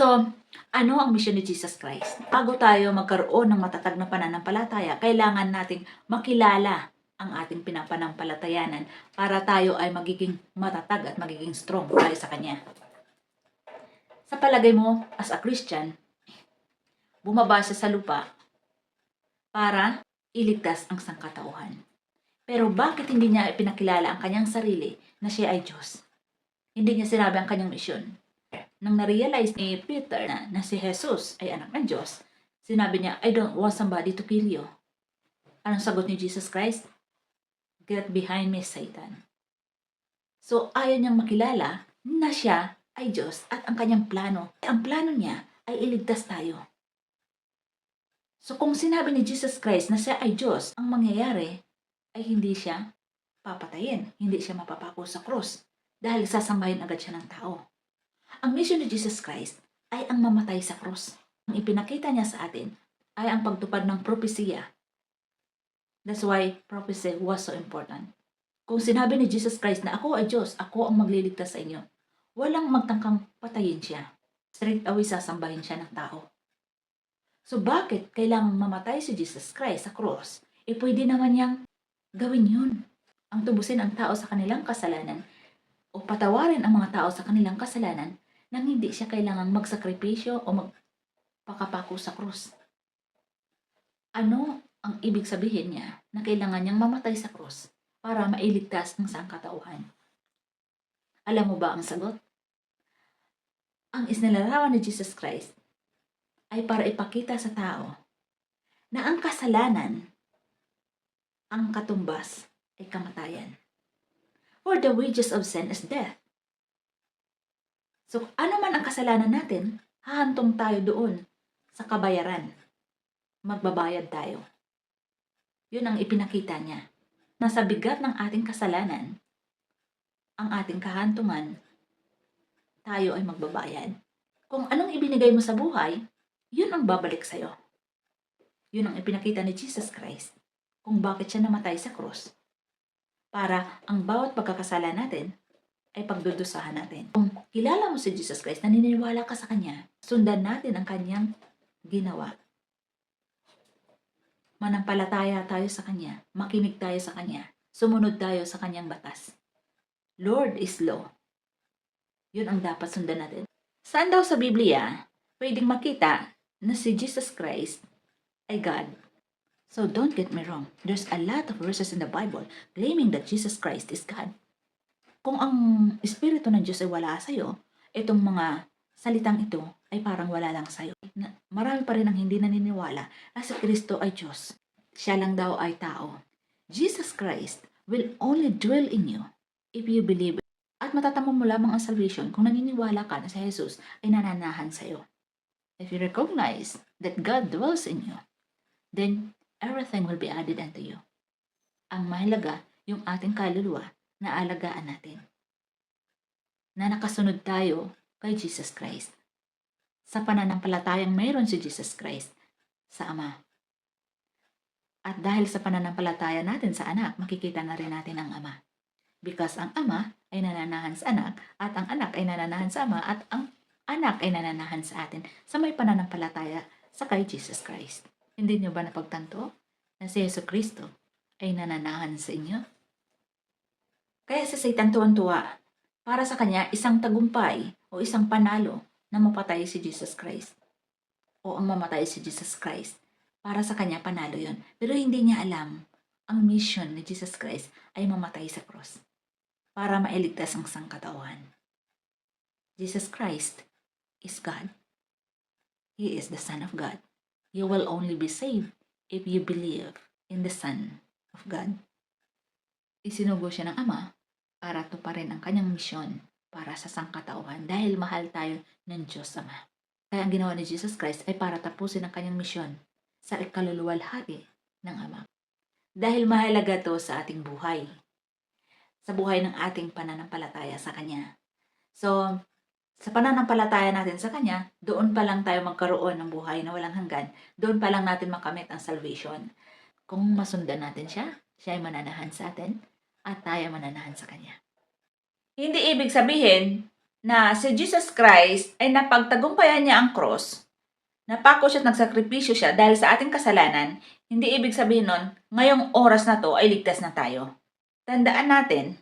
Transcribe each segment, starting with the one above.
So, ano ang mission ni Jesus Christ? Bago tayo magkaroon ng matatag na pananampalataya, kailangan nating makilala ang ating pinapanampalatayanan para tayo ay magiging matatag at magiging strong tayo sa Kanya. Sa palagay mo, as a Christian, bumaba sa lupa para iligtas ang sangkatauhan. Pero bakit hindi niya ipinakilala ang kanyang sarili na siya ay Diyos? Hindi niya sinabi ang kanyang misyon. Nang na-realize ni Peter na, na si Jesus ay anak ng Diyos, sinabi niya, I don't want somebody to kill you. Anong sagot ni Jesus Christ? Get behind me, Satan. So, ayaw niyang makilala na siya ay Diyos at ang kanyang plano. Ang plano niya ay iligtas tayo. So, kung sinabi ni Jesus Christ na siya ay Diyos, ang mangyayari ay hindi siya papatayin. Hindi siya mapapako sa krus dahil sasambahin agad siya ng tao. Ang mission ni Jesus Christ ay ang mamatay sa krus. Ang ipinakita niya sa atin ay ang pagtupad ng propesiya. That's why prophecy was so important. Kung sinabi ni Jesus Christ na ako ay Diyos, ako ang magliligtas sa inyo, walang magtangkang patayin siya. Straight away sasambahin siya ng tao. So bakit kailangang mamatay si Jesus Christ sa cross? E pwede naman niyang gawin yun. Ang tubusin ang tao sa kanilang kasalanan o patawarin ang mga tao sa kanilang kasalanan nang hindi siya kailangang magsakripisyo o magpakapako sa krus. Ano ang ibig sabihin niya na kailangan niyang mamatay sa krus para mailigtas ang sangkatauhan? Alam mo ba ang sagot? Ang isnilarawan ni Jesus Christ ay para ipakita sa tao na ang kasalanan, ang katumbas ay kamatayan. For the wages of sin is death. So, ano man ang kasalanan natin, hahantong tayo doon sa kabayaran. Magbabayad tayo. Yun ang ipinakita niya. Nasa bigat ng ating kasalanan, ang ating kahantungan, tayo ay magbabayad. Kung anong ibinigay mo sa buhay, yun ang babalik sa'yo. Yun ang ipinakita ni Jesus Christ kung bakit siya namatay sa krus. Para ang bawat pagkakasala natin ay pagdudusahan natin. Kung kilala mo si Jesus Christ, naniniwala ka sa Kanya, sundan natin ang Kanyang ginawa. Manampalataya tayo sa Kanya, makinig tayo sa Kanya, sumunod tayo sa Kanyang batas. Lord is law. Yun ang dapat sundan natin. Saan daw sa Biblia pwedeng makita na si Jesus Christ ay God? So don't get me wrong, there's a lot of verses in the Bible claiming that Jesus Christ is God. Kung ang Espiritu ng Diyos ay wala sa'yo, itong mga salitang ito ay parang wala lang sa'yo. Marami pa rin ang hindi naniniwala na si Kristo ay Diyos. Siya lang daw ay tao. Jesus Christ will only dwell in you if you believe. At matatamo mo lamang ang salvation kung naniniwala ka na si Jesus ay nananahan sa'yo. If you recognize that God dwells in you, then everything will be added unto you. Ang mahalaga, yung ating kaluluwa na alagaan natin. Na nakasunod tayo kay Jesus Christ. Sa pananampalatayang mayroon si Jesus Christ sa Ama. At dahil sa pananampalataya natin sa anak, makikita na rin natin ang Ama. Because ang Ama ay nananahan sa anak, at ang anak ay nananahan sa Ama, at ang anak ay nananahan sa atin sa may pananampalataya sa kay Jesus Christ. Hindi niyo ba napagtanto na si Yeso Kristo ay nananahan sa inyo? Kaya sa Satan tuwan-tuwa, para sa kanya isang tagumpay o isang panalo na mapatay si Jesus Christ. O ang mamatay si Jesus Christ. Para sa kanya panalo yon. Pero hindi niya alam ang mission ni Jesus Christ ay mamatay sa cross para mailigtas ang sangkatawan. Jesus Christ is God. He is the Son of God. You will only be saved if you believe in the Son of God. Isinugo siya ng Ama para tuparin ang kanyang misyon para sa sangkatauhan dahil mahal tayo ng Diyos Ama. Kaya ang ginawa ni Jesus Christ ay para tapusin ang kanyang misyon sa ikaluluwalhati ng Ama. Dahil mahalaga to sa ating buhay. Sa buhay ng ating pananampalataya sa Kanya. So, sa pananampalataya natin sa Kanya, doon pa lang tayo magkaroon ng buhay na walang hanggan. Doon pa lang natin makamit ang salvation. Kung masundan natin siya, siya ay mananahan sa atin at tayo mananahan sa Kanya. Hindi ibig sabihin na si Jesus Christ ay napagtagumpayan niya ang cross, napako siya at nagsakripisyo siya dahil sa ating kasalanan, hindi ibig sabihin nun, ngayong oras na to ay ligtas na tayo. Tandaan natin,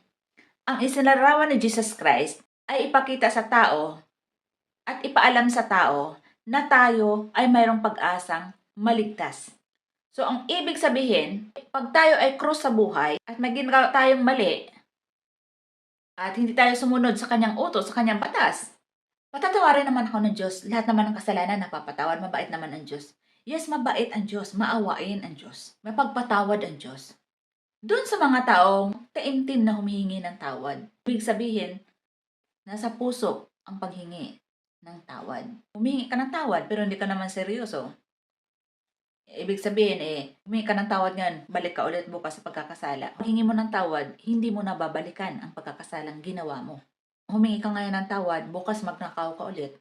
ang isinarawan ni Jesus Christ ay ipakita sa tao at ipaalam sa tao na tayo ay mayroong pag-asang maligtas. So, ang ibig sabihin, pag tayo ay cross sa buhay at may ginagawa tayong mali, at hindi tayo sumunod sa kanyang utos, sa kanyang batas, patatawarin naman ako ng Diyos. Lahat naman ng kasalanan napapatawad, mabait naman ang Diyos. Yes, mabait ang Diyos, maawain ang Diyos, mapagpatawad ang Diyos. Doon sa mga taong taimtim na humihingi ng tawad, ibig sabihin, nasa puso ang paghingi ng tawad. Humingi ka ng tawad pero hindi ka naman seryoso. Ibig sabihin eh, humingi ka ng tawad ngayon, balik ka ulit bukas sa pagkakasala. Pag hingi mo ng tawad, hindi mo na babalikan ang pagkakasalang ginawa mo. Humingi ka ngayon ng tawad, bukas magnakaw ka ulit.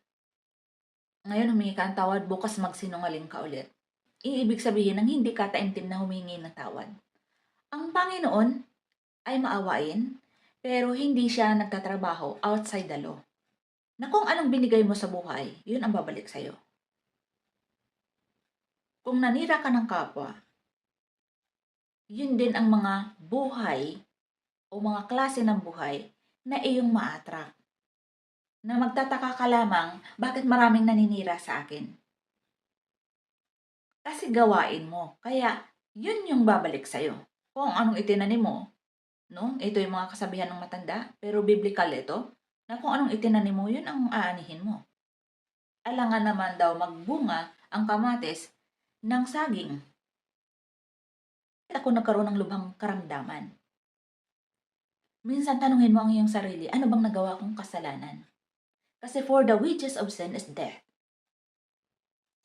Ngayon humingi ka ng tawad, bukas magsinungaling ka ulit. Iibig sabihin ng hindi ka taimtim na humingi ng tawad. Ang Panginoon ay maawain, pero hindi siya nagtatrabaho outside the law. Na kung anong binigay mo sa buhay, yun ang babalik sa'yo. Kung nanira ka ng kapwa, yun din ang mga buhay o mga klase ng buhay na iyong ma-attract. Na magtataka ka lamang bakit maraming naninira sa akin. Kasi gawain mo. Kaya, yun yung babalik sa'yo. Kung anong itinanim mo, no? Ito yung mga kasabihan ng matanda, pero biblical ito, na kung anong itinanim mo, yun ang aanihin mo. Alangan naman daw magbunga ang kamatis ng saging. Ako nagkaroon ng lubhang karamdaman. Minsan tanungin mo ang iyong sarili, ano bang nagawa kong kasalanan? Kasi for the wages of sin is death.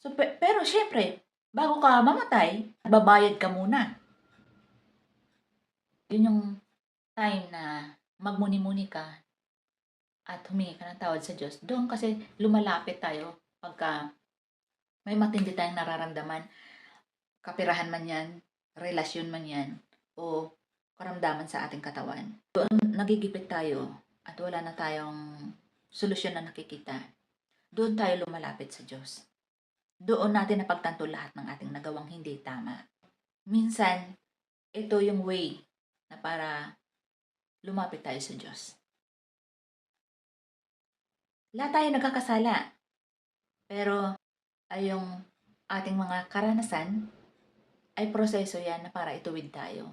So, pe- pero syempre, bago ka mamatay, babayad ka muna. Yun yung time na magmuni-muni ka at humingi ka ng tawad sa Diyos. Doon kasi lumalapit tayo pagka may matindi tayong nararamdaman. Kapirahan man yan, relasyon man yan, o karamdaman sa ating katawan. Doon nagigipit tayo at wala na tayong solusyon na nakikita. Doon tayo lumalapit sa Diyos. Doon natin napagtanto lahat ng ating nagawang hindi tama. Minsan, ito yung way na para lumapit tayo sa Diyos. Lahat tayo nagkakasala. Pero, ay yung ating mga karanasan, ay proseso yan na para ituwid tayo.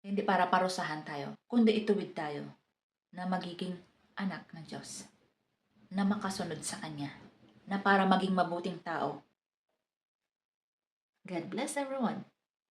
Hindi para parusahan tayo, kundi ituwid tayo na magiging anak ng Diyos. Na makasunod sa Kanya. Na para maging mabuting tao. God bless everyone.